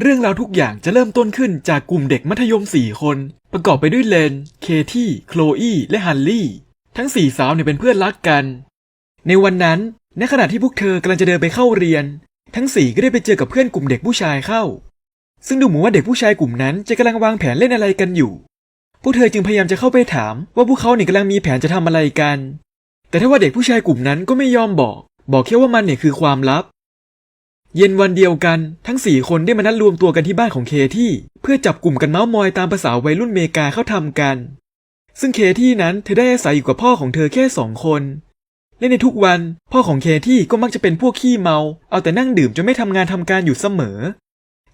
เรื่องราวทุกอย่างจะเริ่มต้นขึ้นจากกลุ่มเด็กมัธยม 4 คน ประกอบไปด้วยเลน เคที่ โคลอีและฮันลี่ ทั้งสี่สาวเนี่ยเป็นเพื่อนรักกัน ในวันนั้น ในขณะที่พวกเธอกำลังจะเดินไปเข้าเรียน ทั้งสี่ก็ได้ไปเจอกับเพื่อนกลุ่มเด็กผู้ชายเข้า ซึ่งดูเหมือนว่าเด็กผู้ชายกลุ่มนั้นจะกำลังวางแผนเล่นอะไรกันอยู่ พวกเธอจึงพยายามจะเข้าไปถามว่าพวกเขาเนี่ยกำลังมีแผนจะทำอะไรกัน แต่ถ้าว่าเด็กผู้ชายกลุ่มนั้นก็ไม่ยอมบอก บอกแค่ว่ามันเนี่ยคือความลับ เย็นวันเดียวกันทั้งสี่คนได้มานัดรวมตัวกันที่บ้านของเคที่ เพื่อจับกลุ่มกันเมาส์มอยตามภาษาวัยรุ่นเมกาเข้าทำกัน ซึ่งเคที่นั้นเธอได้อาศัยอยู่กับพ่อของเธอแค่สองคน และในทุกวันพ่อของเคที่ก็มักจะเป็นพวกขี้เมา เอาแต่นั่งดื่มจนไม่ทำงานทำการอยู่เสมอ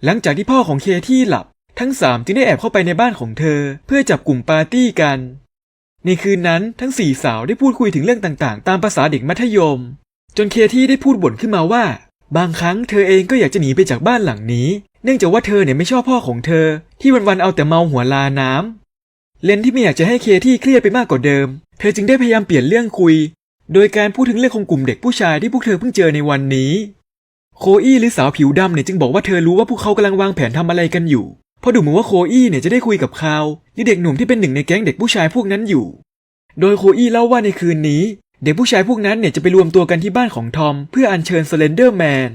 หลังจากที่พ่อของเคที่หลับ ทั้งสามจึงได้แอบเข้าไปในบ้านของเธอ เพื่อจับกลุ่มปาร์ตี้กัน ในคืนนั้นทั้งสี่สาวได้พูดคุยถึงเรื่องต่างๆ ตามภาษาเด็กมัธยม จนเคที่ได้พูดบ่นขึ้นมาว่า บางครั้งเธอเองก็อยากจะหนีไปจากบ้านหลังนี้ เนื่องจากว่าเธอเนี่ยไม่ชอบพ่อของเธอ ที่วันๆเอาแต่เมาหัวลาน้ำเลนที่ไม่อยากจะให้เคที่เครียดไปมากกว่าเดิม เธอจึงได้พยายามเปลี่ยนเรื่องคุย โดยการพูดถึงเรื่องของกลุ่มเด็กผู้ชายที่พวกเธอเพิ่งเจอในวันนี้ โคอี้หรือสาวผิวดำเนี่ยจึงบอกว่าเธอรู้ว่าพวกเขากำลังวางแผนทำอะไรกันอยู่ เพราะดูเหมือนว่าโคอี้เนี่ยจะได้คุยกับคาวหรือเด็กหนุ่มที่เป็นหนึ่งในแก๊งเด็กผู้ชายพวกนั้นอยู่ โดยโคอี้เล่าว่าในคืนนี้ เด็กผู้ชายพวกนั้นเนี่ยจะไปรวมตัวกันที่บ้านของทอม เพื่ออัญเชิญสเลนเดอร์แมน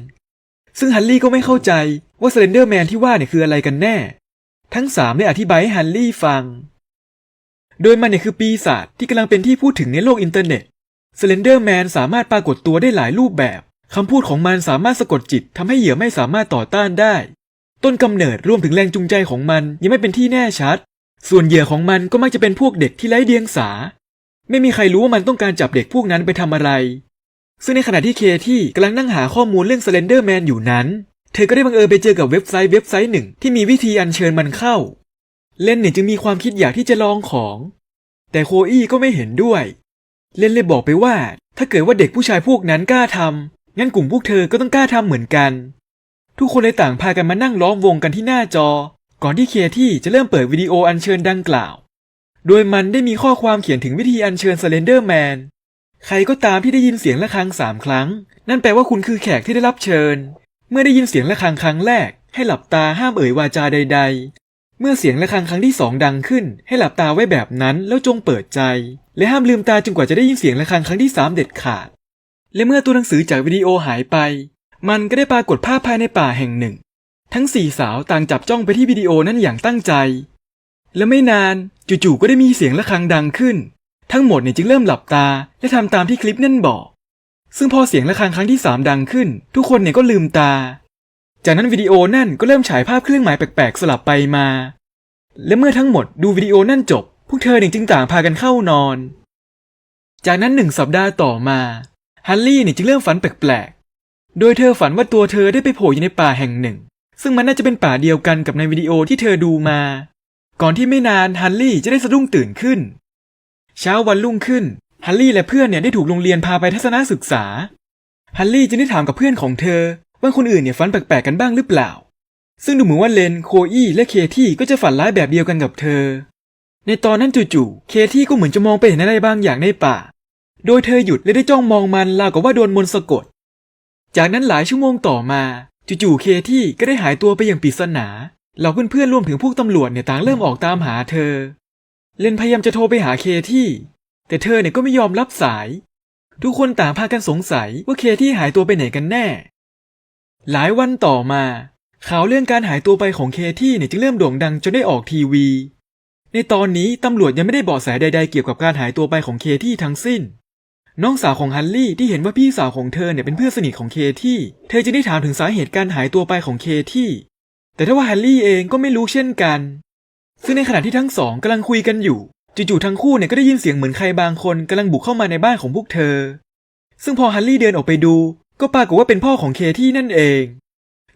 ซึ่งฮันลี่ก็ไม่เข้าใจว่าสเลนเดอร์แมนที่ว่าเนี่ยคืออะไรกันแน่ ทั้งสามได้อธิบายให้ฮันลี่ฟัง โดยมันเนี่ยคือปีศาจที่กำลังเป็นที่พูดถึงในโลกอินเทอร์เน็ตสเลนเดอร์แมนสามารถปรากฏตัวได้หลายรูปแบบคำพูดของมันสามารถสะกดจิตทำให้เหยื่อไม่สามารถต่อต้านได้ ต้นกำเนิดรวมถึงแรงจูงใจของมันยังไม่เป็นที่แน่ชัด ส่วนเหยื่อของมันก็มักจะเป็นพวกเด็กที่ไร้เดียงสา ไม่มีใครรู้ว่ามันต้องการจับเด็กพวกนั้นไปทำอะไร ซึ่งในขณะที่เคที่กำลังนั่งหาข้อมูลเรื่องสเลนเดอร์แมนอยู่นั้น เธอก็ได้บังเอิญไปเจอกับเว็บไซต์เว็บไซต์หนึ่งที่มีวิธีอัญเชิญมันเข้า เลนเนี่ยจึงมีความคิดอยากที่จะลองของ แต่โคอี้ก็ไม่เห็นด้วย เลนเลยบอกไปว่า ถ้าเกิดว่าเด็กผู้ชายพวกนั้นกล้าทำงั้นกลุ่มพวกเธอก็ต้องกล้าทำเหมือนกัน ทุกคนเลยต่างพากันมานั่งล้อมวงกันที่หน้าจอ ก่อนที่เคที่จะเริ่มเปิดวิดีโออัญเชิญดังกล่าว โดยมันได้มีข้อความเขียนถึงวิธีอัญเชิญสเลนเดอร์แมน ใครก็ตามที่ได้ยินเสียงะระฆังสามครั้ง นั่นแปลว่าคุณคือแขกที่ได้รับเชิญ เมื่อได้ยินเสียงะระฆังครั้งแรก ให้หลับตาห้ามเอ่ยวาจาใด ๆ เมื่อเสียงะระฆังครั้งที่สองดังขึ้น ให้หลับตาไว้แบบนั้นแล้วจงเปิดใจ และห้ามลืมตาจนกว่าจะได้ยินเสียงะระฆังครั้งที่สามเด็ดขาด และเมื่อตัวหนังสือจากวิดีโอหายไป มันก็ได้ปรากฏภาพภายในป่าแห่งหนึ่ง ทั้งสี่สาวต่างจับจ้องไปที่วิดีโอนั้นอย่างตั้งใจ และไม่นานจู่ๆก็ได้มีเสียงะระฆังดังขึ้น ทั้งหมดเนี่ยจึงเริ่มหลับตา และทำตามที่คลิปนั่นบอก ซึ่งพอเสียงะระฆังครั้งที่สามดังขึ้น ทุกคนเนี่ยก็ลืมตา จากนั้นวิดีโอนั่นก็เริ่มฉายภาพเครื่องหมายแปลกๆสลับไปมา และเมื่อทั้งหมดดูวิดีโอนั่นจบ พวกเธอเนี่ยจึงต่างพากันเข้านอน จากนั้นหนึ่งสัปดาห์ต่อมาฮันลี่เนี่ยจึงเริ่มฝันแปลกๆ โดยเธอฝันว่าตัวเธอได้ไปโผล่อยู่ในป่าแห่งหนึ่ง ซึ่งมันน่าจะเป็นป่าเดียวกันกับในวิดีโอที่เธอดูมา ก่อนที่ไม่นานฮันลี่จะได้สะดุ้งตื่นขึ้น เช้าวันรุ่งขึ้น ฮันลี่และเพื่อนเนี่ยได้ถูกโรงเรียนพาไปทัศนศึกษา ฮันลี่จึงได้ถามกับเพื่อนของเธอ ว่าคนอื่นเนี่ยฝันแปลกๆกันบ้างหรือเปล่า ซึ่งดูเหมือนว่าเลนโคอี้และเคที่ก็จะฝันร้ายแบบเดียวกันกับเธอ ในตอนนั้นจู่ๆเคที่ก็เหมือนจะมองไปเห็นอะไรบางอย่างในป่า โดยเธอหยุดและได้จ้องมองมันราวกับว่าโดนมนต์สะกด จากนั้นหลายชั่วโมงต่อมาจู่ๆเคที่ก็ได้หายตัวไปอย่างปริศนา เหล่าเพื่อนๆรวมถึงพวกตำรวจเนี่ยต่างเริ่มออกตามหาเธอ เลนพยายามจะโทรไปหาเคที่ แต่เธอเนี่ยก็ไม่ยอมรับสาย ทุกคนต่างพากันสงสัยว่าเคที่หายตัวไปไหนกันแน่ หลายวันต่อมาข่าวเรื่องการหายตัวไปของเคที่เนี่ยจึงเริ่มโด่งดังจนได้ออกทีวี ในตอนนี้ตำรวจยังไม่ได้เบาะแสใดๆเกี่ยวกับการหายตัวไปของเคที่ทั้งสิ้น น้องสาวของฮันลี่ที่เห็นว่าพี่สาวของเธอเนี่ยเป็นเพื่อนสนิทของเคที่ เธอจึงได้ถามถึงสาเหตุการหายตัวไปของเคที่ แต่ถ้าว่าแฮันลี่เองก็ไม่รู้เช่นกัน ซึ่งในขณะที่ทั้งสองกำลังคุยกันอยู่ จู่ๆทั้งคู่เนี่ยก็ได้ยินเสียงเหมือนใครบางคนกำลังบุกเข้ามาในบ้านของพวกเธอ ซึ่งพอแฮันลี่เดินออกไปดู ก็ปรากฏว่าเป็นพ่อของเคที่นั่นเอง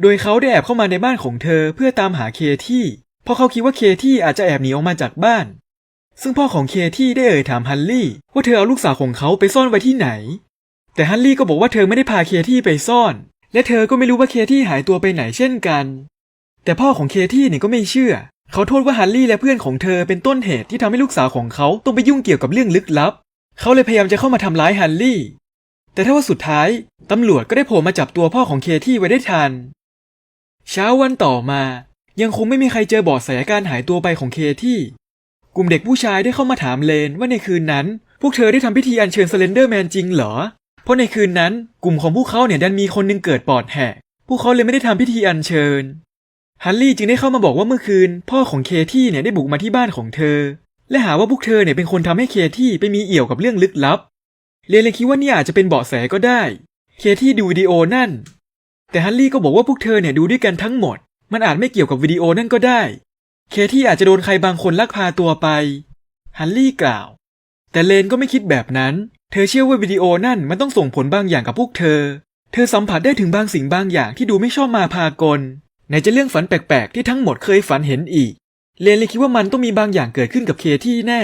โดยเขาได้แอบเข้ามาในบ้านของเธอเพื่อตามหาเคที่ เพราะเขาคิดว่าเคที่อาจจะแอบหนีออกมาจากบ้าน ซึ่งพ่อของเคที่ได้เอ่ยถามฮันลี่ว่าเธอเอาลูกสาวของเขาไปซ่อนไว้ที่ไหน แต่ฮันลี่ก็บอกว่าเธอไม่ได้พาเคที่ไปซ่อน และเธอก็ไม่รู้ว่าเคที่หายตัวไปไหนเช่นกัน แต่พ่อของเคที่เนี่ยก็ไม่เชื่อ เขาโทษว่าฮันลี่และเพื่อนของเธอเป็นต้นเหตุที่ทำให้ลูกสาวของเขาต้องไปยุ่งเกี่ยวกับเรื่องลึกลับ เขาเลยพยายามจะเข้ามาทำร้ายฮันลี่ แต่ถ้าว่าสุดท้ายตำรวจก็ได้โผล่มาจับตัวพ่อของเคที่ไว้ได้ทัน เช้าวันต่อมา ยังคงไม่มีใครเจอเบาะแสการหายตัวไปของเคที่กลุ่มเด็กผู้ชายได้เข้ามาถามเลนว่าในคืนนั้น พวกเธอได้ทำพิธีอัญเชิญสเลนเดอร์แมนจริงเหรอ เพราะในคืนนั้นกลุ่มของพวกเขาเนี่ยดันมีคนหนึงเกิดปอดแหกพวกเขาเลยไม่ได้ทำพิธีอัญเชิญ ฮันลี่จึงได้เข้ามาบอกว่าเมื่อคืน พ่อของเคที่เนี่ยได้บุกมาที่บ้านของเธอ และหาว่าพวกเธอเนี่ยเป็นคนทำให้เคที่ไปมีเอี่ยวกับเรื่องลึกลับเลนเลยคิดว่านี่อาจจะเป็นเบาะแสก็ได้ เคที่ดูวิดีโอนั่น แต่ฮันลี่ก็บอกว่าพวกเธอเนี่ยดูด้วยกันทั้งหมด มันอาจไม่เกี่ยวกับวิดีโอนั่นก็ได้ เคที่อาจจะโดนใครบางคนลักพาตัวไป ฮันลี่กล่าว แต่เลนก็ไม่คิดแบบนั้น เธอเชื่อว่าวิดีโอนั่นมันต้องส่งผลบางอย่างกับพวกเธอ เธอสัมผัสได้ถึงบางสิ่งบางอย่างที่ดูไม่ชอบมาพากล ไหนจะเรื่องฝันแปลกๆ ที่ทั้งหมดเคยฝันเห็นอีก เลนเลยคิดว่ามันต้องมีบางอย่างเกิดขึ้นกับเคที่แน่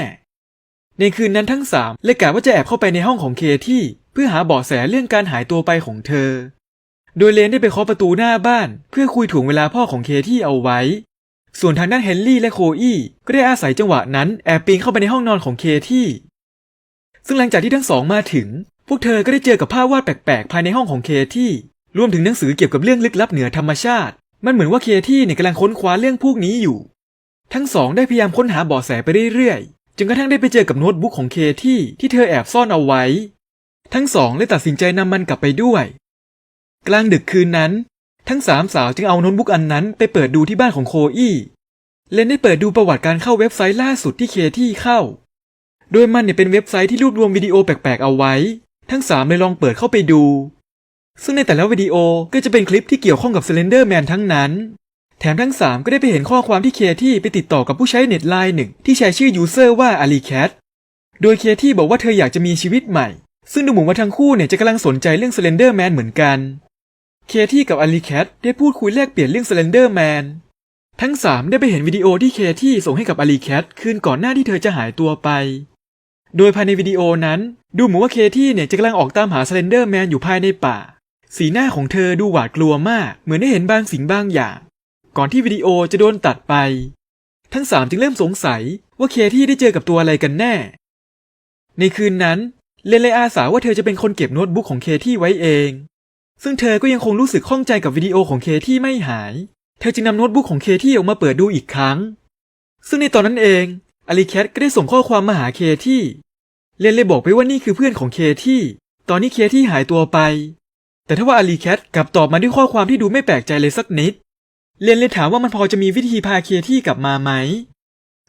ในคืนนั้นทั้งสามเลยกะว่าจะแอบเข้าไปในห้องของเคที่เพื่อหาเบาะแสเรื่องการหายตัวไปของเธอ โดยเลนได้ไปเคาะประตูหน้าบ้าน เพื่อคุยถ่วงเวลาพ่อของเคที่เอาไว้ ส่วนทางด้านเฮนรี่และโคอี้ก็ได้อาศัยจังหวะนั้นแอบปีนเข้าไปในห้องนอนของเคที่ ซึ่งหลังจากที่ทั้งสองมาถึง พวกเธอก็ได้เจอกับภาพวาดแปลกๆภายในห้องของเคที่ รวมถึงหนังสือเกี่ยวกับเรื่องลึกลับเหนือธรรมชาติ มันเหมือนว่าเคที่เนี่ยกำลังค้นคว้าเรื่องพวกนี้อยู่ ทั้งสองได้พยายามค้นหาเบาะแสไปเรื่อยๆ จนกระทั่งได้ไปเจอกับโน้ตบุ๊กของเคที่ที่เธอแอบซ่อนเอาไว้ ทั้งสองเลยตัดสินใจนำมันกลับไปด้วย กลางดึกคืนนั้น ทั้งสามสาวจึงเอาโน้ตบุ๊กอันนั้นไปเปิดดูที่บ้านของโคอี้เลนได้เปิดดูประวัติการเข้าเว็บไซต์ล่าสุดที่เคที่เข้า โดยมันเนี่ยเป็นเว็บไซต์ที่รวบรวมวิดีโอแปลกๆเอาไว้ ทั้งสามเลยลองเปิดเข้าไปดู ซึ่งในแต่ละวิดีโอก็จะเป็นคลิปที่เกี่ยวข้องกับเซเลนเดอร์แมนทั้งนั้น แถมทั้งสามก็ได้ไปเห็นข้อความที่เคที่ไปติดต่อกับผู้ใช้เน็ตไลน์หนึ่งที่ใช้ชื่อยูเซอร์ว่าอาลีแคทโดยเคที่บอกว่าเธออยากจะมีชีวิตใหม่ ซึ่งดูเหมือนว่าทั้งคู่เนี่ยจะกำลังสนใจเรื่องเซเลนเดอร์แมนเหมือนกัน เคที่กับอาลีแคทได้พูดคุยแลกเปลี่ยนเรื่องเซเลนเดอร์แมนทั้งสามได้ไปเห็นวิดีโอที่เคที่ส่งให้กับอาลีแคทคืนก่อนหน้าที่เธอจะหายตัวไป โดยภายในวิดีโอนั้น ดูเหมือนว่าเคที่เนี่ยจะกำลังออกตามหาเซเลนเดอร์แมนอยู่ภายในป่า สีหน้าของเธอดูหวาดกลัวมาก เหมือนได้เห็นบางสิ่งบางอย่าง ก่อนที่วิดีโอจะโดนตัดไป ทั้งสามจึงเริ่มสงสัยว่าเคที่ได้เจอกับตัวอะไรกันแน่ ในคืนนั้น เลนเลยอาสาว่าเธอจะเป็นคนเก็บโน้ตบุ๊กของเคที่ไว้เอง ซึ่งเธอก็ยังคงรู้สึกข้องใจกับวิดีโอของเคที่ไม่หาย เธอจึงนำโน้ตบุ๊กของเคที่ออกมาเปิดดูอีกครั้ง ซึ่งในตอนนั้นเองอลิแคทก็ได้ส่งข้อความมาหาเคที่ เลนเลยบอกไปว่านี่คือเพื่อนของเคที่ ตอนนี้เคที่หายตัวไป แต่ถ้าว่าอลิแคทกลับตอบมาด้วยข้อความที่ดูไม่แปลกใจเลยสักนิดเลนเลยถามว่ามันพอจะมีวิธีพาเคที่กลับมาไหม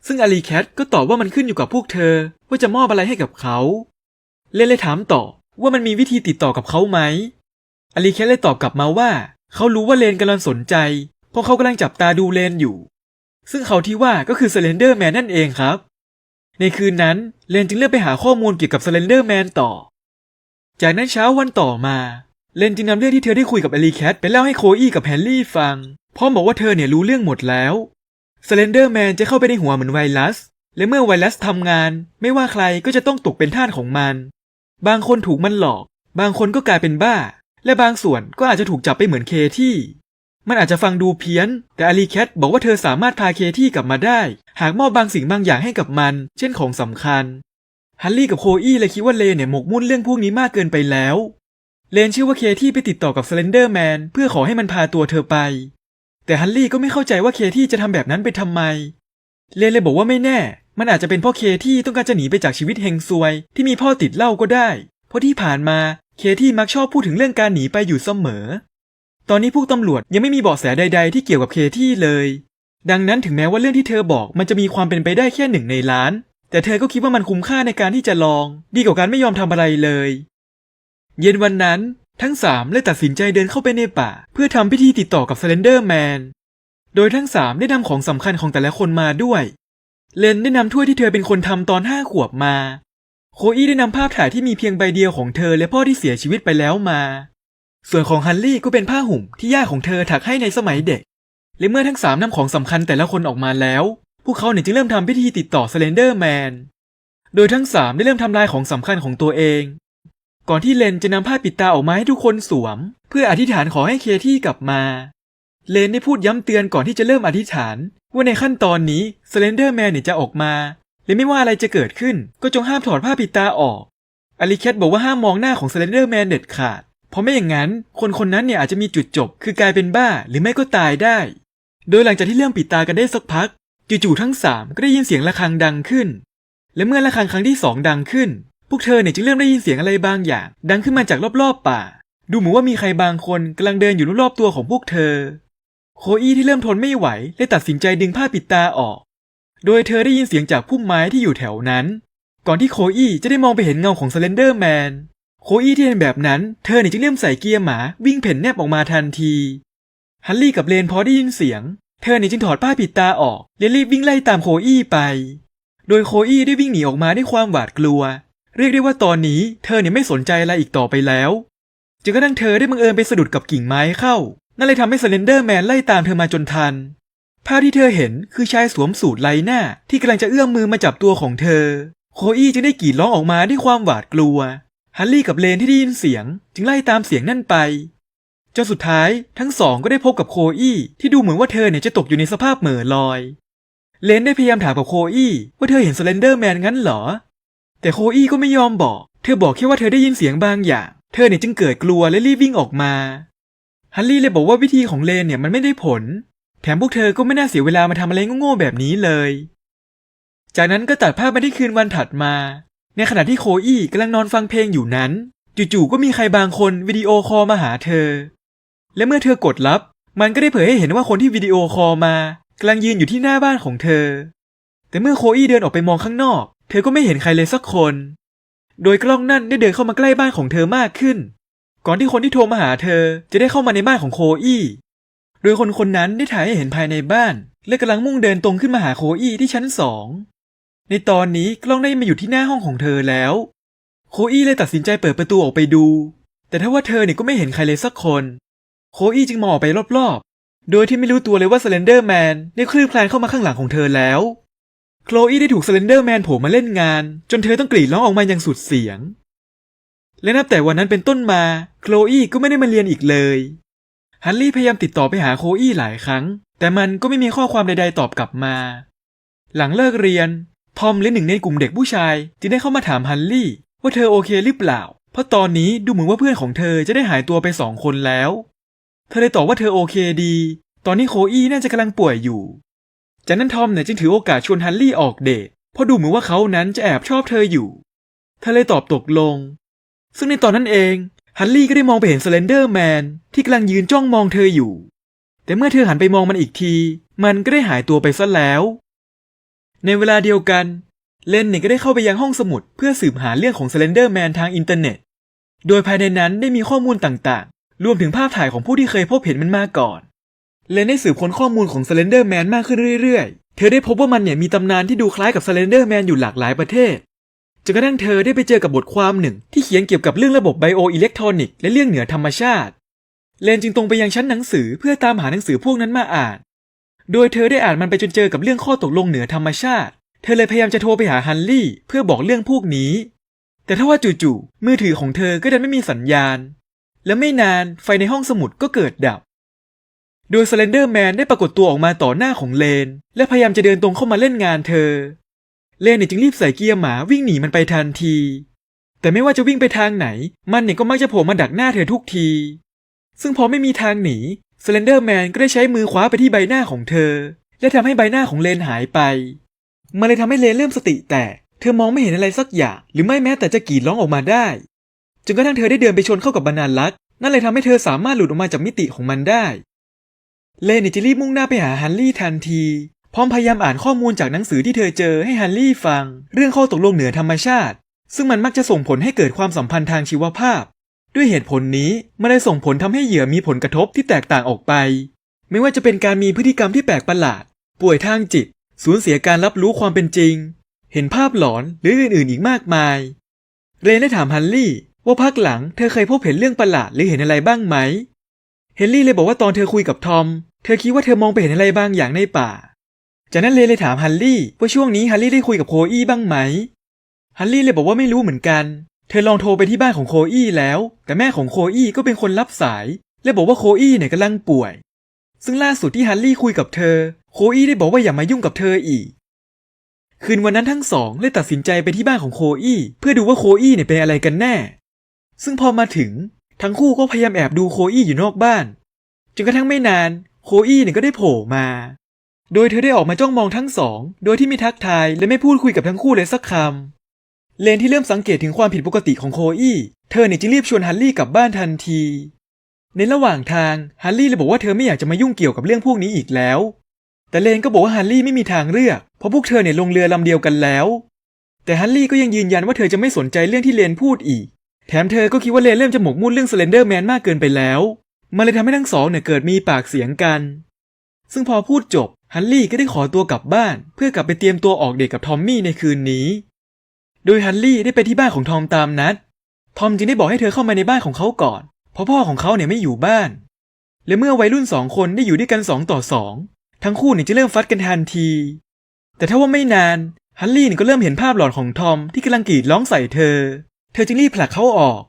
ซึ่งอลิแคทก็ตอบว่ามันขึ้นอยู่กับพวกเธอ ว่าจะมอบอะไรให้กับเขาเลนเลยถามต่อว่ามันมีวิธีติดต่อกับเขาไหมอลิแคทเลยตอบกลับมาว่า เขารู้ว่าเลนกำลังสนใจ เพราะเขากำลังจับตาดูเลนอยู่ ซึ่งเขาที่ว่าก็คือ Slender Man นั่นเองครับ ในคืนนั้นเลนจึงเลือกไปหาข้อมูลเกี่ยวกับ Slender Man ต่อ จากนั้นเช้าวันต่อมา เลนจึงนำเรื่องที่เธอได้คุยกับอลีแคทไปเล่าให้โคอี้กับแฮนรี่ฟัง พร้อมบอกว่าเธอเนี่ยรู้เรื่องหมดแล้ว Slender Man จะเข้าไปในหัวเหมือนไวรัส และเมื่อไวรัสทำงาน ไม่ว่าใครก็จะต้องตกเป็นทาสของมัน บางคนถูกมันหลอก บางคนก็กลายเป็นบ้า และบางส่วนก็อาจจะถูกจับไปเหมือนเคที่ มันอาจจะฟังดูเพี้ยน แต่อลีแคทบอกว่าเธอสามารถพาเคที่กลับมาได้ หากมอบบางสิ่งบางอย่างให้กับมัน เช่นของสำคัญ ฮันลี่กับโคอี้เลยคิดว่าเลนเนี่ยหมกมุ่นเรื่องพวกนี้มากเกินไปแล้ว เลนเชื่อว่าเคที่ไปติดต่อกับ Slender Man เพื่อขอให้มันพาตัวเธอไป แต่ฮันลี่ก็ไม่เข้าใจว่าเคที่จะทำแบบนั้นไปทำไม เลนเลยบอกว่าไม่แน่ มันอาจจะเป็นเพ่อเคที่ต้องการจะหนีไปจากชีวิตเฮงซวย ที่มีพ่อติดเหล้าก็ได้ เพราะที่ผ่านมาเคที่มักชอบพูดถึงเรื่องการหนีไปอยู่เสมอ ตอนนี้พวกตำรวจยังไม่มีเบาะแสใด ๆ ที่เกี่ยวกับเคที่เลย ดังนั้นถึงแม้ว่าเรื่องที่เธอบอกมันจะมีความเป็นไปได้แค่หนึ่งในล้าน แต่เธอก็คิดว่ามันคุ้มค่าในการที่จะลอง ดีกว่าการไม่ยอมทำอะไรเลย เย็นวันนั้นทั้งสามเลยตัดสินใจเดินเข้าไปในป่า เพื่อทำพิธีติดต่อกับ Slender Man โดยทั้งสามได้นำของสำคัญของแต่ละคนมาด้วย เลนได้นำถ้วยที่เธอเป็นคนทำตอนห้าขวบมา โคอี้ได้นำภาพถ่ายที่มีเพียงใบเดียวของเธอและพ่อที่เสียชีวิตไปแล้วมา ส่วนของฮันลี่ก็เป็นผ้าห่มที่ย่าของเธอถักให้ในสมัยเด็ก และเมื่อทั้งสามนำของสำคัญแต่ละคนออกมาแล้ว พวกเขาเนี่ยจึงเริ่มทำพิธีติดต่อ Slender Man โดยทั้งสามได้เริ่มทำลายของสำคัญของตัวเอง ก่อนที่เลนจะนำผ้าปิดตาออกมาให้ทุกคนสวม เพื่ออธิษฐานขอให้เคที่กลับมา เลนได้พูดย้ำเตือนก่อนที่จะเริ่มอธิษฐาน ว่าในขั้นตอนนี้ Slender Man เนี่ยจะออกมา และไม่ว่าอะไรจะเกิดขึ้น ก็จงห้ามถอดผ้าปิดตาออกอลิแคทบอกว่าห้ามมองหน้าของ Slender Man เด็ดขาด เพราะไม่อย่างนั้น คนคนนั้นเนี่ยอาจจะมีจุดจบ คือกลายเป็นบ้าหรือไม่ก็ตายได้ โดยหลังจากที่เรื่องปิดตากันได้สักพักจู่ๆทั้งสามก็ได้ยินเสียงระฆังดังขึ้น และเมื่อระฆังครั้งที่สองดังขึ้น วกเธอเนี่ยจึงเริ่มได้ยินเสียงอะไรบางอย่าง ดังขึ้นมาจากรอบๆป่า ดูเหมือนว่ามีใครบางคนกำลังเดินอยู่รอบๆตัวของพวกเธอ โคอี้ที่เริ่มทนไม่ไหวเลยตัดสินใจดึงผ้าปิดตาออก โดยเธอได้ยินเสียงจากพุ่มไม้ที่อยู่แถวนั้น ก่อนที่โคอี้จะได้มองไปเห็นเงาของสเลนเดอร์แมนโคอี้ที่เห็นแบบนั้น เธอเนี่ยจึงเริ่มใส่เกียร์หมาวิ่งเพ่นแนบออกมาทันทีฮันลี่กับเลนพอได้ยินเสียง เธอเนี่ยจึงถอดผ้าปิดตาออกและรีบวิ่งไล่ตามโคอี้ไป โดยโคอี้ได้วิ่งหนีออกมาด้วยความหวาดกลัว เรียกได้ว่าตอนนี้เธอเนี่ยไม่สนใจอะไรอีกต่อไปแล้วจนกระทั่งเธอได้บังเอิญไปสะดุดกับกิ่งไม้เข้า นั่นเลยทำให้สเลนเดอร์แมนไล่ตามเธอมาจนทัน ภาพที่เธอเห็นคือชายสวมสูทไรหน้า ที่กำลังจะเอื้อมมือมาจับตัวของเธอ โคอี้จึงได้กรีดร้องออกมาด้วยความหวาดกลัว ฮันลี่กับเลนที่ได้ยินเสียง จึงไล่ตามเสียงนั่นไปจนสุดท้ายทั้งสองก็ได้พบกับโคอี้ที่ดูเหมือนว่าเธอเนี่ยจะตกอยู่ในสภาพเหม่อลอย เลนได้พยายามถามกับโคอี้ว่าเธอเห็นสเลนเดอร์แมนงั้นเหรอ แต่โคอี้ก็ไม่ยอมบอก เธอบอกแค่ว่าเธอได้ยินเสียงบางอย่าง เธอเนี่ยจึงเกิดกลัวและรีบวิ่งออกมา ฮันลี่เลยบอกว่าวิธีของเลนเนี่ยมันไม่ได้ผล แถมพวกเธอก็ไม่น่าเสียเวลามาทำอะไรโง่ๆแบบนี้เลย จากนั้นก็ตัดภาพมาที่คืนวันถัดมา ในขณะที่โคอี้กำลังนอนฟังเพลงอยู่นั้น จู่ๆก็มีใครบางคนวิดีโอคอลมาหาเธอ และเมื่อเธอกดรับ มันก็ได้เผยให้เห็นว่าคนที่วิดีโอคอลมากำลังยืนอยู่ที่หน้าบ้านของเธอ แต่เมื่อโคอี้เดินออกไปมองข้างนอก เธอก็ไม่เห็นใครเลยสักคน โดยกล้องนั่นได้เดินเข้ามาใกล้บ้านของเธอมากขึ้น ก่อนที่คนที่โทรมาหาเธอจะได้เข้ามาในบ้านของโคอี้ โดยคนคนนั้นได้ถ่ายให้เห็นภายในบ้าน และกำลังมุ่งเดินตรงขึ้นมาหาโคอี้ที่ชั้นสอง ในตอนนี้กล้องได้มาอยู่ที่หน้าห้องของเธอแล้ว โคอี้เลยตัดสินใจเปิดประตูออกไปดู แต่ถ้าว่าเธอเนี่ยก็ไม่เห็นใครเลยสักคน โคอี้จึงมองออกไปรอบๆ โดยที่ไม่รู้ตัวเลยว่าสเลนเดอร์แมนได้คลืบคลานเข้ามาข้างหลังของเธอแล้ว โคลอีได้ถูกสเลนเดอร์แมนโผล่มาเล่นงาน จนเธอต้องกรีดร้องออกมาอย่างสุดเสียง และนับแต่วันนั้นเป็นต้นมาโคลอีก็ไม่ได้มาเรียนอีกเลยฮันรี่พยายามติดต่อไปหาโคอี้หลายครั้ง แต่มันก็ไม่มีข้อความใดๆตอบกลับมา หลังเลิกเรียน ทอมและหนึ่งในกลุ่มเด็กผู้ชายจึงได้เข้ามาถามฮันรี่ ว่าเธอโอเคหรือเปล่า เพราะตอนนี้ดูเหมือนว่าเพื่อนของเธอจะได้หายตัวไปสองคนแล้ว เธอเลยตอบว่าเธอโอเคดี ตอนนี้โคอี้น่าจะกำลังป่วยอยู่ จากนั้นทอมเนี่ยจึงถือโอกาสชวนฮันรี่ออกเดทเพราะดูเหมือนว่าเขานั้นจะแอบชอบเธออยู่เธอเลยตอบตกลง ซึ่งในตอนนั้นเองฮันรี่ก็ได้มองไปเห็นสเลนเดอร์แมนที่กำลังยืนจ้องมองเธออยู่ แต่เมื่อเธอหันไปมองมันอีกที มันก็ได้หายตัวไปซะแล้ว ในเวลาเดียวกัน เลนเนี่ยก็ได้เข้าไปยังห้องสมุดเพื่อสืบหาเรื่องของสเลนเดอร์แมนทางอินเทอร์เน็ต โดยภายในนั้นได้มีข้อมูลต่างๆ รวมถึงภาพถ่ายของผู้ที่เคยพบเห็นมันมาก่อน เลนได้สืบค้นข้อมูลของสเลนเดอร์แมนมากขึ้นเรื่อยๆ เธอได้พบว่ามันเนี่ยมีตำนานที่ดูคล้ายกับสเลนเดอร์แมนอยู่หลากหลายประเทศ จนกระทั่งเธอได้ไปเจอกับบทความหนึ่ง ที่เขียนเกี่ยวกับเรื่องระบบไบโออิเล็กทรอนิกส์และเรื่องเหนือธรรมชาติ เลนจึงตรงไปยังชั้นหนังสือเพื่อตามหาหนังสือพวกนั้นมาอ่าน โดยเธอได้อ่านมันไปจนเจอกับเรื่องข้อตกลงเหนือธรรมชาติ เธอเลยพยายามจะโทรไปหาฮันลี่เพื่อบอกเรื่องพวกนี้ แต่ถ้าว่าจู่ๆมือถือของเธอก็ดันไม่มีสัญญาณ และไม่นานไฟในห้องสมุดก็เกิดดับ โดยสเลนเดอร์แมนได้ปรากฏตัวออกมาต่อหน้าของเลน และพยายามจะเดินตรงเข้ามาเล่นงานเธอ เลนเนี่ยจึงรีบใส่เกียร์หมาวิ่งหนีมันไปทันที แต่ไม่ว่าจะวิ่งไปทางไหน มันเนี่ยก็มักจะโผล่มาดักหน้าเธอทุกที ซึ่งพอไม่มีทางหนีสเลนเดอร์แมนก็ได้ใช้มือคว้าไปที่ใบหน้าของเธอ และทำให้ใบหน้าของเลนหายไป มันเลยทำให้เลนเริ่มสติแตก เธอมองไม่เห็นอะไรสักอย่าง หรือไม่แม้แต่จะกรีดร้องออกมาได้ จนกระทั่งเธอได้เดินไปชนเข้ากับบรรณารักนั่นเลยทำให้เธอสามารถหลุดออกมาจากมิติของมันได้ เลนเนี่ยจะรีบมุ่งหน้าไปหาฮันรี่ทันที พร้อมพยายามอ่านข้อมูลจากหนังสือที่เธอเจอให้ฮันรี่ฟัง เรื่องข้อตกลงเหนือธรรมชาติ ซึ่งมันมักจะส่งผลให้เกิดความสัมพันธ์ทางชีวภาพ ด้วยเหตุผลนี้มันเลยส่งผลทำให้เหยื่อมีผลกระทบที่แตกต่างออกไป ไม่ว่าจะเป็นการมีพฤติกรรมที่แปลกประหลาด ป่วยทางจิต สูญเสียการรับรู้ความเป็นจริง เห็นภาพหลอนหรืออื่นๆอีกมากมาย เรนได้ถามฮันลี่ว่าพักหลังเธอเคยพบเห็นเรื่องประหลาดหรือเห็นอะไรบ้างไหม เฮนรี่เลยบอกว่าตอนเธอคุยกับทอม เธอคิดว่าเธอมองไปเห็นอะไรบางอย่างในป่า จากนั้นเรนเลยถามฮันลี่ว่าช่วงนี้ฮันลี่ได้คุยกับโคอี้บ้างไหม ฮันลี่เลยบอกว่าไม่รู้เหมือนกัน เธอลองโทรไปที่บ้านของโคอี้แล้ว แต่แม่ของโคอี้ก็เป็นคนรับสาย และบอกว่าโคอี้เนี่ยกำลังป่วย ซึ่งล่าสุดที่ฮันลี่คุยกับเธอ โคอี้ได้บอกว่าอย่ามายุ่งกับเธออีก คืนวันนั้นทั้งสองเลยตัดสินใจไปที่บ้านของโคอี้เพื่อดูว่าโคอี้เนี่ยเป็นอะไรกันแน่ ซึ่งพอมาถึง ทั้งคู่ก็พยายามแอบดูโคอี้อยู่นอกบ้าน จนกระทั่งไม่นานโคอี้เนี่ยก็ได้โผล่มา โดยเธอได้ออกมาจ้องมองทั้งสอง โดยที่ไม่ทักทายและไม่พูดคุยกับทั้งคู่เลยสักคำ เลนที่เริ่มสังเกตถึงความผิดปกติของโคอี้ เธอเนี่ยจึงรีบชวนฮันรี่กลับบ้านทันที ในระหว่างทางฮันรี่เลยบอกว่าเธอไม่อยากจะมายุ่งเกี่ยวกับเรื่องพวกนี้อีกแล้ว แต่เลนก็บอกว่าฮันรี่ไม่มีทางเลือก เพราะพวกเธอเนี่ยลงเรือลำเดียวกันแล้ว แต่ฮันรี่ก็ยังยืนยันว่าเธอจะไม่สนใจเรื่องที่เลนพูดอีก แถมเธอก็คิดว่าเลนเริ่มจะหมกมุ่นเรื่องสเลนเดอร์แมนมากเกินไปแล้ว มันเลยทำให้ทั้งสองเนี่ยเกิดมีปากเสียงกัน ซึ่งพอพูดจบฮันรี่ก็ได้ขอตัวกลับบ้าน เพื่อกลับไปเตรียมตัวออกเดทกับทอมมี่ในคืนนี้ โดยฮันรี่ได้ไปที่บ้านของทอมตามนัด ทอมจึงได้บอกให้เธอเข้ามาในบ้านของเขาก่อน เพราะพ่อของเขาเนี่ยไม่อยู่บ้าน และเมื่อวัยรุ่นสองคนได้อยู่ด้วยกันสองต่อสองทั้งคู่เนี่ยจะเริ่มฟัดกันทันที แต่ถ้าว่าไม่นานฮันรี่เนี่ยก็เริ่มเห็นภาพหลอนของทอมที่กำลังกรีดร้องใส่เธอ เธอจึงรีบผลักเขาออก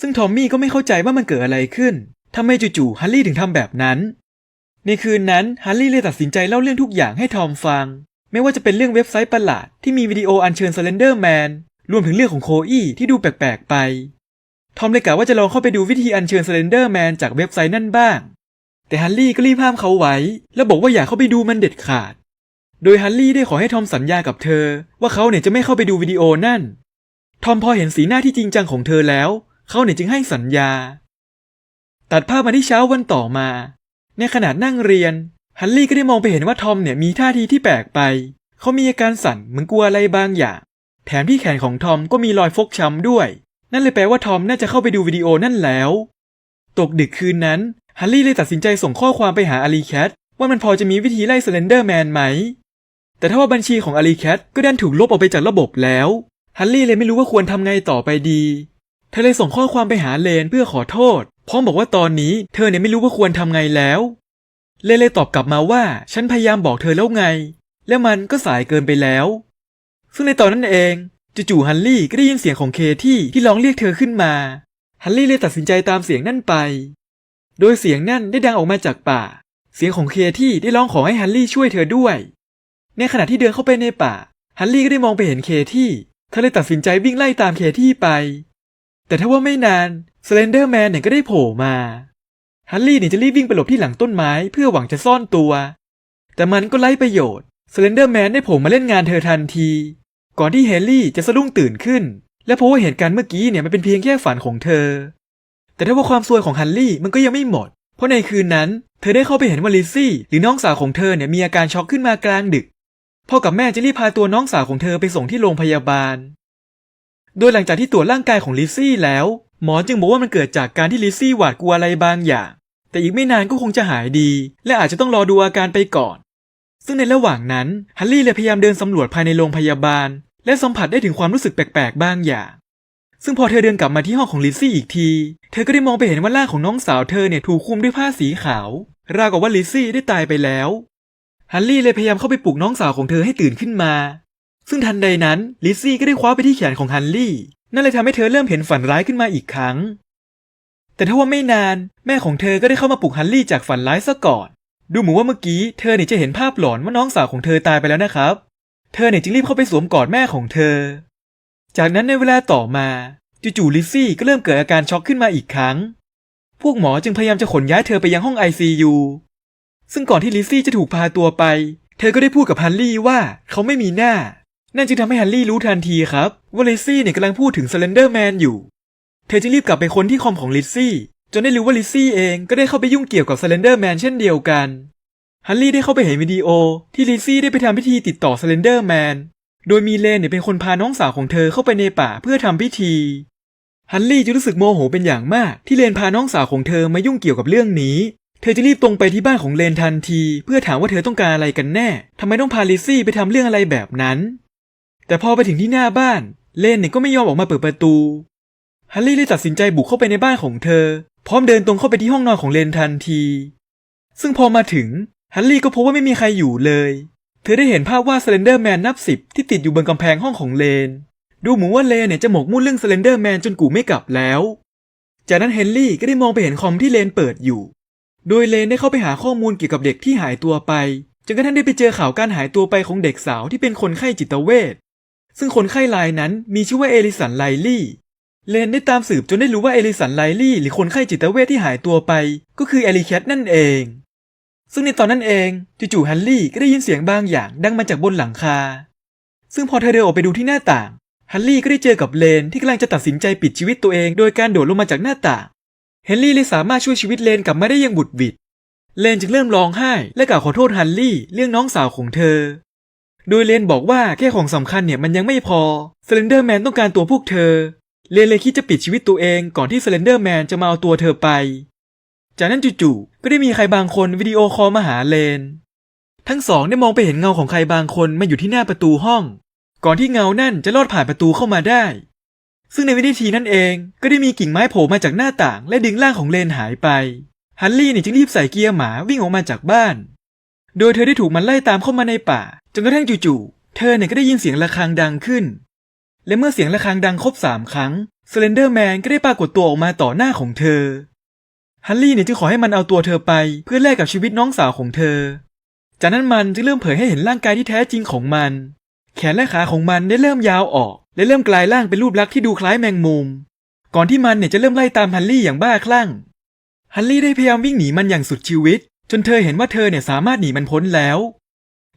ซึ่งทอมมี่ก็ไม่เข้าใจว่ามันเกิดอะไรขึ้นทำไมจู่ๆฮันรี่ถึงทำแบบนั้น ในคืนนั้นฮันรี่เลยตัดสินใจเล่าเรื่องทุกอย่างให้ทอมฟัง ไม่ว่าจะเป็นเรื่องเว็บไซต์ประหลาดที่มีวิดีโออัญเชิญสเลนเดอร์แมนรวมถึงเรื่องของโคอี้ที่ดูแปลกๆไป ทอมเลยกล่าวว่าจะลองเข้าไปดูวิธีอัญเชิญสเลนเดอร์แมนจากเว็บไซต์นั่นบ้าง แต่ฮันรี่ก็รีบห้ามเขาไว้ และบอกว่าอย่าเข้าไปดูมันเด็ดขาด โดยฮันรี่ได้ขอให้ทอมสัญญากับเธอ ว่าเขาเนี่ยจะไม่เข้าไปดูวิดีโอนั่น ทอมพอเห็นสีหน้าที่จริงจังของเธอแล้ว เขาเนี่ยจึงให้สัญญา ตัดภาพมาที่เช้าวันต่อมา ในขณะนั่งเรียน ฮันรี่ก็ได้มองไปเห็นว่าทอมเนี่ยมีท่าทีที่แปลกไป เขามีอาการสั่นเหมือนกลัวอะไรบางอย่าง แถมที่แขนของทอมก็มีรอยฟกช้ำด้วย นั่นเลยแปลว่าทอมน่าจะเข้าไปดูวิดีโอนั่นแล้ว ตกดึกคืนนั้น ฮันรี่เลยตัดสินใจส่งข้อความไปหาอารีแคทว่ามันพอจะมีวิธีไล่สเลนเดอร์แมนไหม แต่ถ้าว่าบัญชีของอารีแคทก็ดันถูกลบออกไปจากระบบแล้ว ฮันรี่เลยไม่รู้ว่าควรทำไงต่อไปดี เธอเลยส่งข้อความไปหาเลนเพื่อขอโทษ พร้อมบอกว่าตอนนี้เธอเนี่ยไม่รู้ว่าควรทำไงแล้ว เลนเลยตอบกลับมาว่า ฉันพยายามบอกเธอแล้วไง แล้วมันก็สายเกินไปแล้ว ซึ่งในตอนนั้นเองจู่ๆฮันรี่ก็ได้ยินเสียงของเคที่ที่ร้องเรียกเธอขึ้นมา ฮันรี่เลยตัดสินใจตามเสียงนั่นไป โดยเสียงนั่นได้ดังออกมาจากป่า เสียงของเคที่ได้ร้องขอให้ฮันรี่ช่วยเธอด้วย ในขณะที่เดินเข้าไปในป่า ฮันรี่ก็ได้มองไปเห็นเคที่ เธอเลยตัดสินใจวิ่งไล่ตามเคที่ไป แต่ถ้าว่าไม่นานสเลนเดอร์แมนเนี่ยก็ได้โผล่มาฮันรี่เนี่ยจะรีบวิ่งไปหลบที่หลังต้นไม้เพื่อหวังจะซ่อนตัว แต่มันก็ไร้ประโยชน์สเลนเดอร์แมนได้โผล่มาเล่นงานเธอทันที ก่อนที่เฮนรี่จะสะดุ้งตื่นขึ้น และพบว่าเหตุการณ์เมื่อกี้เนี่ยมันเป็นเพียงแค่ฝันของเธอ แต่ถ้าว่าความซวยของฮันรี่มันก็ยังไม่หมด เพราะในคืนนั้น เธอได้เข้าไปเห็นว่าลิซซี่หรือน้องสาวของเธอเนี่ยมีอาการช็อกขึ้นมากลางดึก พ่อกับแม่จะรีบพาตัวน้องสาวของเธอไปส่งที่โรงพยาบาล โดยหลังจากที่ตรวจร่างกายของลิซซี่แล้ว หมอจึงบอกว่ามันเกิดจากการที่ลิซซี่หวาดกลัวอะไรบางอย่าง แต่อีกไม่นานก็คงจะหายดี และอาจจะต้องรอดูอาการไปก่อน ซึ่งในระหว่างนั้นฮันรี่เลยพยายามเดินสำรวจภายในโรงพยาบาล และสัมผัสได้ถึงความรู้สึกแปลกๆ บางอย่าง ซึ่งพอเธอเดินกลับมาที่ห้องของลิซซี่อีกที เธอก็ได้มองไปเห็นว่าร่างของน้องสาวเธอเนี่ยถูกคลุมด้วยผ้าสีขาว ราวกับว่าลิซซี่ได้ตายไปแล้ว ฮันรี่เลยพยายามเข้าไปปลุกน้องสาวของเธอให้ตื่นขึ้นมา ซึ่งทันใดนั้นลิซซี่ก็ได้คว้าไปที่แขนของฮันรี่ นั่นเลยทำให้เธอเริ่มเห็นฝันร้ายขึ้นมาอีกครั้ง แต่ถ้าว่าไม่นานแม่ของเธอก็ได้เข้ามาปลุกฮันรี่จากฝันร้ายซะก่อน ดูเหมือนว่าเมื่อกี้เธอเนี่ยจะเห็นภาพหลอนว่าน้องสาวของเธอตายไปแล้วนะครับ เธอเนี่ยจึงรีบเข้าไปสวมกอดแม่ของเธอ จากนั้นในเวลาต่อมาจู่ๆลิซซี่ก็เริ่มเกิดอาการช็อกขึ้นมาอีกครั้ง พวกหมอจึงพยายามจะขนย้ายเธอไปยังห้อง ICU ซึ่งก่อนที่ลิซซี่จะถูกพาตัวไป เธอก็ได้พูดกับฮันรี่ว่าเขาไม่มีหน้า นั่นจึงทำให้ฮันรี่รู้ทันทีครับ ว่าลิซซี่เนี่ยกำลังพูดถึงสเลนเดอร์แมนอยู่ เธอจึงรีบกลับไปค้นที่คอมของลิซซี่จนได้รู้ว่าลิซซี่เองก็ได้เข้าไปยุ่งเกี่ยวกับสเลนเดอร์แมนเช่นเดียวกันฮันรี่ได้เข้าไปเห็นวิดีโอที่ลิซซี่ได้ไปทำพิธีติดต่อสเลนเดอร์แมนโดยมีเลนเนี่ยเป็นคนพาน้องสาวของเธอเข้าไปในป่าเพื่อทำพิธีฮันรี่จะรู้สึกโมโหเป็นอย่างมากที่เลนพาน้องสาวของเธอมายุ่งเกี่ยวกับเรื่องนี้ เธอจะรีบตรงไปที่บ้านของเลนทันที เพื่อถามว่าเธอต้องการอะไรกันแน่ทำไมต้องพาลิซี่ไปทำเรื่องอะไรแบบนั้น แต่พอไปถึงที่หน้าบ้าน เลนเนี่ยก็ไม่ยอมออกมาเปิดประตู ฮันรี่เลยตัดสินใจบุกเข้าไปในบ้านของเธอ พร้อมเดินตรงเข้าไปที่ห้องนอนของเลนทันที ซึ่งพอมาถึงฮันรี่ก็พบว่าไม่มีใครอยู่เลย เธอได้เห็นภาพวาดสเลนเดอร์แมนนับสิบที่ติดอยู่บนกำแพงห้องของเลน ดูเหมือนว่าเลนเนี่ยจะหมกมุ่นเรื่องสเลนเดอร์แมนจนกูไม่กลับแล้ว จากนั้นเฮนรี่ก็ได้มองไปเห็นคอมที่เลนเปิดอยู่ โดยเลนได้เข้าไปหาข้อมูลเกี่ยวกับเด็กที่หายตัวไปจนกระทั่งได้ไปเจอข่าวการหายตัวไปของเด็กสาวที่เป็นคนไข้จิตเวชซึ่งคนไข้รายนั้นมีชื่อว่าเอลิสันไลลี่เลนได้ตามสืบจนได้รู้ว่าเอลิสันไลลี่หรือคนไข้จิตเวชที่หายตัวไป ก็คือเอลิแคทนั่นเอง ซึ่งในตอนนั้นเองจู่ๆฮันลี่ก็ได้ยินเสียงบางอย่างดังมาจากบนหลังคา ซึ่งพอเธอเดินออกไปดูที่หน้าต่างฮันลี่ก็ได้เจอกับเลนที่กำลังจะตัดสินใจปิดชีวิตตัวเอง โดยการโดดลงมาจากหน้าต่าง เฮนรี่เลยสามารถช่วยชีวิตเลนกลับมาได้อยังบุดหวิด เลนจึงเริ่มร้องไห้และกล่าวขอโทษฮันลี่เรื่องน้องสาวของเธอ โดยเลนบอกว่าแค่ของสำคัญเนี่ยมันยังไม่พอสเลนเดอร์แมนต้องการตัวพวกเธอ เลนเลยคิดจะปิดชีวิตตัวเองก่อนที่สเลนเดอร์แมนจะมาเอาตัวเธอไป จากนั้นจู่ๆก็ได้มีใครบางคนวิดีโอคอลมาหาเลน ทั้งสองได้มองไปเห็นเงาของใครบางคนมาอยู่ที่หน้าประตูห้อง ก่อนที่เงานั่นจะลอดผ่านประตูเข้ามาได้ ซึ่งในวินาทีนั้นเองก็ได้มีกิ่งไม้โผล่มาจากหน้าต่าง และดึงร่างของเลนหายไป ฮันลี่เนี่ยจึงรีบใส่เกียร์หมาวิ่งออกมาจากบ้าน โดยเธอได้ถูกมันไล่ตามเข้ามาในป่า จนกระทั่งจู่ๆ เธอเนี่ยก็ได้ยินเสียงระฆังดังขึ้น และเมื่อเสียงระฆังดังครบสามครั้งสเลนเดอร์แมนก็ได้ปรากฏตัวออกมาต่อหน้าของเธอ ฮันลี่เนี่ยจึงขอให้มันเอาตัวเธอไปเพื่อแลกกับชีวิตน้องสาวของเธอ จากนั้นมันจึงเริ่มเผยให้เห็นร่างกายที่แท้จริงของมัน แขนและขาของมันได้เริ่มยาวออก และเริ่มกลายร่างเป็นรูปลักษณ์ที่ดูคล้ายแมงมุม ก่อนที่มันเนี่ยจะเริ่มไล่ตามฮันลี่อย่างบ้าคลั่ง ฮันลี่ได้พยายามวิ่งหนีมันอย่างสุดชีวิต จนเธอเห็นว่าเธอเนี่ยสามารถหนีมันพ้นแล้ว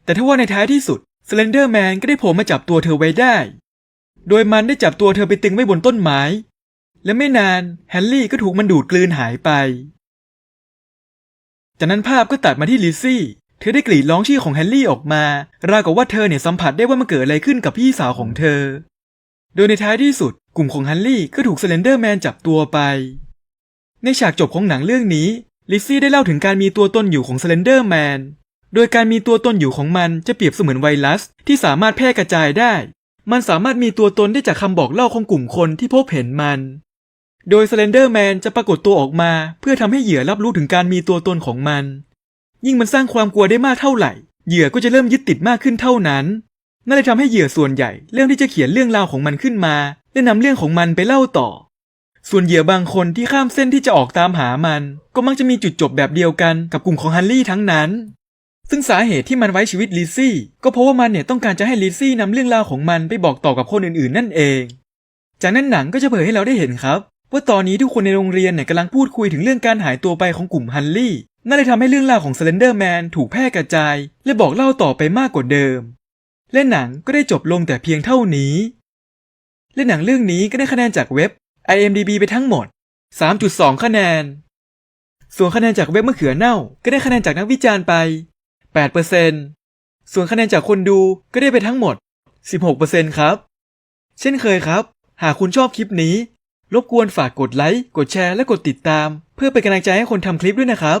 แต่ทว่าในท้ายที่สุดสเลนเดอร์แมนก็ได้โผล่มาจับตัวเธอไว้ได้ โดยมันได้จับตัวเธอไปตึงไว้บนต้นไม้ และไม่นานแฮนรี่ก็ถูกมันดูดกลืนหายไป จากนั้นภาพก็ตัดมาที่ลิซซี่ เธอได้กรีดร้องชื่อของแฮนรี่ออกมา ราวกับว่าเธอเนี่ยสัมผัสได้ว่ามันเกิดอะไรขึ้นกับพี่สาวของเธอ โดยในท้ายที่สุด กลุ่มของแฮนรี่ก็ถูกสเลนเดอร์แมนจับตัวไป ในฉากจบของหนังเรื่องนี้ ลิซซี่ได้เล่าถึงการมีตัวตนอยู่ของสเลนเดอร์แมน โดยการมีตัวตนอยู่ของมันจะเปรียบเสมือนไวรัสที่สามารถแพร่กระจายได้ มันสามารถมีตัวตนได้จากคำบอกเล่าของกลุ่มคนที่พบเห็นมัน โดยสเลนเดอร์แมนจะปรากฏตัวออกมา เพื่อทำให้เหยื่อรับรู้ถึงการมีตัวตนของมัน ยิ่งมันสร้างความกลัวได้มากเท่าไหร่ เหยื่อก็จะเริ่มยึดติดมากขึ้นเท่านั้น นั่นเลยทำให้เหยื่อส่วนใหญ่เริ่มที่จะเขียนเรื่องราวของมันขึ้นมา และนำเรื่องของมันไปเล่าต่อ ส่วนเหยื่อบางคนที่ข้ามเส้นที่จะออกตามหามัน ก็มักจะมีจุดจบแบบเดียวกันกับกลุ่มของฮันรี่ทั้งนั้น ซึ่งสาเหตุที่มันไว้ชีวิตลิซซี่ ก็เพราะว่ามันเนี่ยต้องการจะให้ลิซซี่นำเรื่องราวของมันไปบอกต่อกับคนอื่นๆ นั่นเอง จากนั้นหนังก็จะเผยให้เราได้เห็นครับว่าตอนนี้ทุกคนในโรงเรียนเนี่ยกำลังพูดคุยถึงเรื่องการหายตัวไปของกลุ่มฮันลี่ นั่นเลยทำให้เรื่องราวของสเลนเดอร์แมนถูกแพร่กระจาย และบอกเล่าต่อไปมากกว่าเดิม และหนังก็ได้จบลงแต่เพียงเท่านี้ และหนังเรื่องนี้ก็ได้คะแนนจากเว็บ IMDB ไปทั้งหมด 3.2 คะแนน ส่วนคะแนนจากเว็บมะเขือเน่า ก็ได้คะแนนจากนักวิจารณ์ไป 8%ส่วนคะแนนจากคนดูก็ได้ไปทั้งหมด 16%ครับ เช่นเคยครับ หากคุณชอบคลิปนี้ รบกวนฝากกดไลค์ กดแชร์ และกดติดตาม เพื่อเป็นกำลังใจให้คนทำคลิปด้วยนะครับ